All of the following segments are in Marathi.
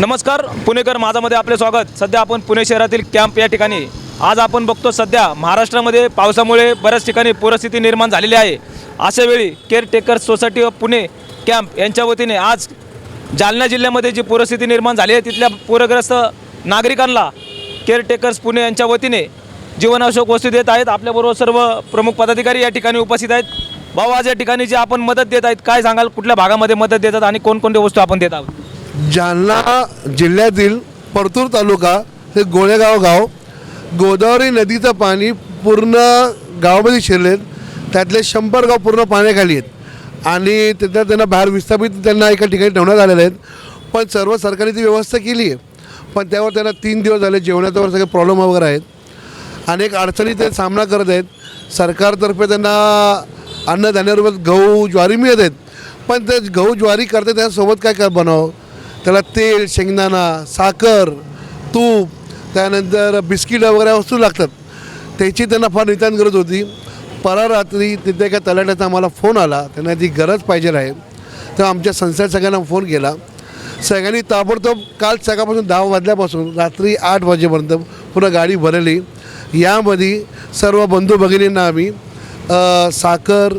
नमस्कार पुणेकर माझामध्ये आपले स्वागत. सध्या आपण पुणे शहरातील कॅम्प या ठिकाणी. आज आपण बघतो सध्या महाराष्ट्रामध्ये पावसामुळे बऱ्याच ठिकाणी पूरस्थिती निर्माण झालेली आहे. अशा वेळी caretaker society of Pune camp यांच्या वतीने आज जालना जिल्ह्यामध्ये जी पूरस्थिती निर्माण झाली आहे तिथल्या पूरग्रस्त नागरिकांना केअरटेकर्स पुणे यांच्या वतीने जीवनावश्यक वस्तू देत आहेत. आपल्याबरोबर सर्व प्रमुख पदाधिकारी या ठिकाणी उपस्थित आहेत. भाऊ आज या ठिकाणी जे आपण मदत देत आहेत काय सांगाल? कुठल्या भागामध्ये मदत देतात आणि कोणकोणत्या वस्तू आपण देत आहोत? जालना जिल्ह्यातील परतूर तालुका हे गोळेगाव गाव. गोदावरी नदीचं पाणी पूर्ण गावामध्ये शिरलेत त्यातले शंभर गाव पूर्ण पाण्याखाली आहेत. आणि तिथं त्यांना बाहेर विस्थापित त्यांना एका ठिकाणी ठेवण्यात आलेले आहेत. पण सर्व सरकारने ती व्यवस्था केली आहे. पण त्यावर त्यांना तीन दिवस झाले जेवणाचा वगैरे सगळे प्रॉब्लेम वगैरे आहेत. अनेक अडचणी ते सामना करत आहेत. सरकारतर्फे त्यांना अन्नधान्याबरोबर गहू ज्वारी मिळत आहेत. पण ते गहू ज्वारी करते त्यासोबत काय काय बनावं त्याला तेल शेंगदाणा साखर तूप त्यानंतर बिस्किट वगैरे वस्तू लागतात. त्याची त्यांना फार नितान गरज होती. परारात्री तिथे एका तलाट्याचा आम्हाला फोन आला. त्यांना ती गरज पाहिजे आहे. तर आमच्या संस्थेत सगळ्यांना फोन केला. सगळ्यांनी ताबडतोब काल सकाळपासून दहा वाजल्यापासून रात्री आठ वाजेपर्यंत पुन्हा गाडी भरली. यामध्ये सर्व बंधू भगिनींना आम्ही साखर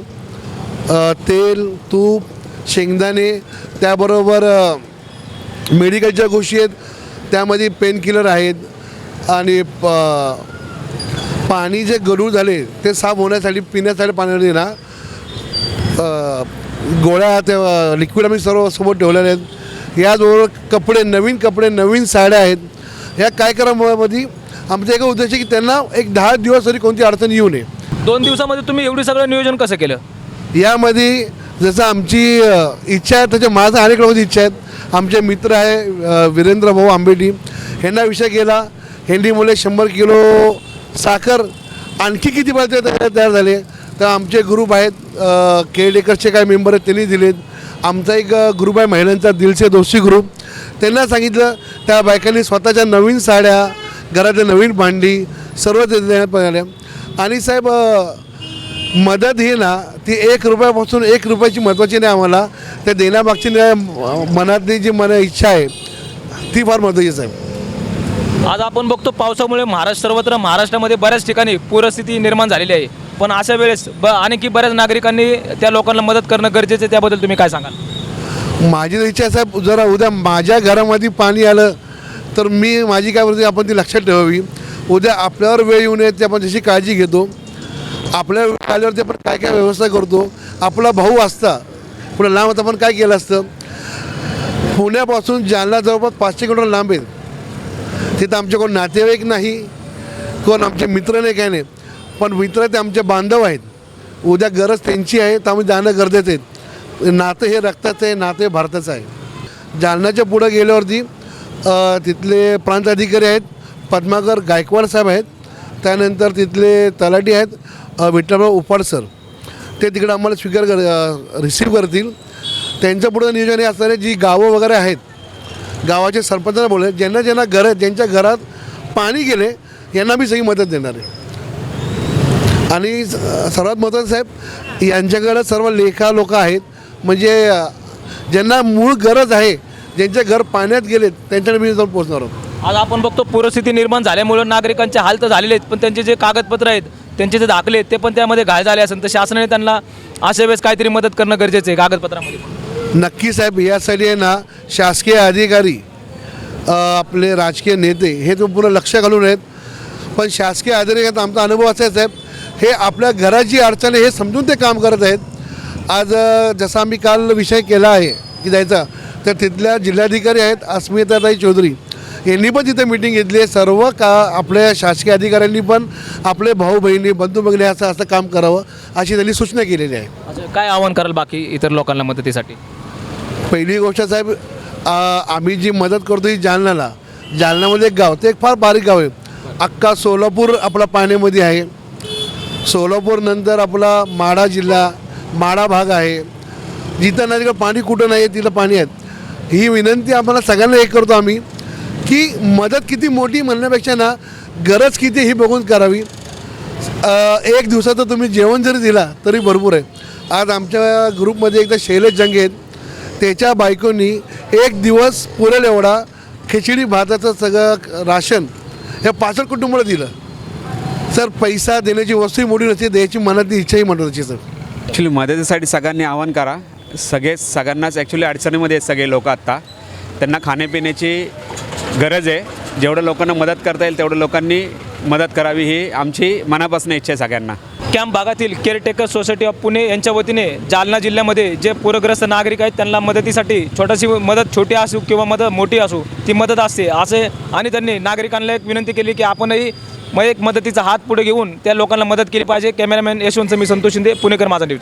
तेल तूप शेंगदाणे त्याबरोबर मेडिकलच्या गोष्टी आहेत त्यामध्ये पेन किलर आहेत आणि प पाणी जे गढूळ झाले ते साफ होण्यासाठी पिण्यासाठी पाण्यामध्ये ना. गोळ्या त्या लिक्विड आम्ही सर्व सोबत ठेवलेले आहेत. याचबरोबर कपडे नवीन कपडे नवीन साड्या आहेत. ह्या कार्यक्रमामध्ये आमचा एक उद्देश आहे की त्यांना एक दहा दिवस तरी कोणती अडचण येऊ नये. दोन दिवसामध्ये तुम्ही एवढी सगळं नियोजन कसं केलं? यामध्ये जसं आमची इच्छा आहे त्याच्या माझं अनेक लोकांची इच्छा आहेत आमचे मित्र आहे वीरेंद्र भाऊ आंबेडी. ह्यांना विषय केला ह्यांनी मुले शंभर किलो साखर आणखी किती पाहिजे तयार झाले? तर आमचे ग्रुप आहेत केअरटेकरचे काही मेंबर आहेत त्यांनी दिलेत. आमचा एक ग्रुप आहे महिलांचा दिलसे दोषी ग्रुप त्यांना सांगितलं त्या बायकांनी स्वतःच्या नवीन साड्या घरातल्या नवीन भांडी सर्व देण्यात आल्या. आणि साहेब मदत ही ना ती एक रुपयापासून एक रुपयाची महत्त्वाची नाही आम्हाला. त्या देण्यामागची मनातली जी मला इच्छा आहे ती फार महत्त्वाची आहे. आज आपण बघतो पावसामुळे महाराष्ट्र सर्वत्र महाराष्ट्रामध्ये बऱ्याच ठिकाणी पूरस्थिती निर्माण झालेली आहे. पण अशा वेळेस ब आणखी बऱ्याच नागरिकांनी त्या लोकांना मदत करणं गरजेचं आहे त्याबद्दल तुम्ही काय सांगाल? माझी तर इच्छा साहेब जरा उद्या माझ्या घरामध्ये पाणी आलं तर मी माझी काय बोलते आपण ती लक्षात ठेवावी. उद्या आपल्यावर वेळ येऊ नये ते आपण जशी काळजी घेतो. आपल्या आल्यावरती आपण काय काय व्यवस्था करतो. आपला भाऊ असता पुढे लांब आता आपण काय केलं असतं? पुण्यापासून जालना जवळपास पाचशे किलोमीटर लांब आहेत तिथं आमच्याकडून नातेवाईक नाही कोण आमचे मित्र नाही काय नाही. पण मित्र ते आमचे बांधव आहेत. उद्या गरज त्यांची आहे तर आम्ही जाणं गरजेचं आहे. नातं हे रक्ताचं आहे नातं हे भारताचं आहे. जालन्याच्या पुढं गेल्यावरती तिथले प्रांत अधिकारी आहेत पद्माकर गायकवाड साहेब आहेत. त्यानंतर तिथले तलाठी आहेत अ, विठ्ठलराव उपाड सर. ते तिकडे आम्हाला स्वीकार कर रिसीव करतील. त्यांचं पुढं नियोजन हे असणारे जी गावं वगैरे आहेत गावाचे सरपंचाला बोलले ज्यांना ज्यांना घर ज्यांच्या घरात पाणी गेले यांना मी सगळी मदत देणार आहे. आणि सर्वात महत्त्वाचं साहेब यांच्याकडं सर्व लेखा लोक आहेत. म्हणजे ज्यांना मूळ गरज आहे ज्यांचे घर पाण्यात गेलेत त्यांच्याकडे मी जाऊन पोहोचणार आहोत. आज आपण बघतो पूरस्थिती निर्माण झाल्यामुळे नागरिकांचे हाल तर झालेले आहेत पण त्यांचे जे कागदपत्र आहेत त्यांचे जे दाखले आहेत ते पण त्यामध्ये घाय झाले असेल. तर शासनाने त्यांना अशा वेळेस काहीतरी मदत करणं गरजेचं आहे कागदपत्रामध्ये. नक्की साहेब यासाठी आहे ना शासकीय अधिकारी आपले राजकीय नेते हे तो पूर्ण लक्ष घालून आहेत. पण शासकीय अधिकाऱ्यात आमचा अनुभव असा आहे साहेब हे आपल्या घराची अडचण आहे हे समजून ते काम करत आहेत. आज जसा आम्ही काल विषय केला आहे की जायचा तर तिथल्या जिल्हाधिकारी आहेत अस्मिताताई चौधरी. यांनी पण तिथे मिटिंग घेतली आहे. सर्व का आपल्या शासकीय अधिकाऱ्यांनी पण आपले भाऊ बहिणी बंधू भगिनी असं असं काम करावं अशी त्यांनी सूचना केलेली आहे. काय आव्हान कराल बाकी इतर लोकांना मदतीसाठी? पहिली गोष्ट साहेब आम्ही जी मदत करतो ही जालन्याला. जालन्यामध्ये एक गाव ते एक फार बारीक गाव आहे. अख्खा सोलापूर आपला पाण्यामध्ये आहे. सोलापूर नंतर आपला माडा जिल्हा माडा भाग आहे. जिथं नाही तिकडं पाणी कुठं नाही आहे तिथं पाणी आहेत ही विनंती आम्हाला सगळ्यांना एक करतो आम्ही. की मदत किती मोठी म्हणण्यापेक्षा ना गरज किती ही बघून करावी. एक दिवसाचं तुम्ही जेवण जरी दिला तरी भरपूर आहे. आज आमच्या ग्रुपमध्ये एकदा शैलेश जंगे आहेत. त्याच्या बायकोनी एक दिवस पुरेल एवढा खिचडी भाताचं सगळं राशन या पाचड कुटुंबाला दिलं. सर पैसा देण्याची वस्तूही मोठी नसते द्यायची मनातली इच्छाही महत्त्वाची सर. ॲक्च्युली मदतीसाठी सगळ्यांनी आवाहन करा. सगळे सगळ्यांनाच ॲक्च्युली अडचणीमध्ये आहेत सगळे लोक आत्ता. त्यांना खाण्यापिण्याची गरज आहे. जेवढं लोकांना मदत करता येईल तेवढं लोकांनी मदत करावी ही आमची मनापासून इच्छा आहे सगळ्यांना. कॅम्प भागातील केअरटेकर सोसायटी ऑफ पुणे यांच्या वतीने जालना जिल्ह्यामध्ये जे पूरग्रस्त नागरिक आहेत त्यांना मदतीसाठी छोटीशी मदत छोटी असू किंवा मदत मोठी असू ती मदत असते. असे आणि त्यांनी नागरिकांना एक विनंती केली की आपणही मग एक मदतीचा हात पुढे घेऊन त्या लोकांना मदत केली पाहिजे. कॅमेरामॅन यशवंत मी संतोष शिंदे पुणेकर माझा न्यूज.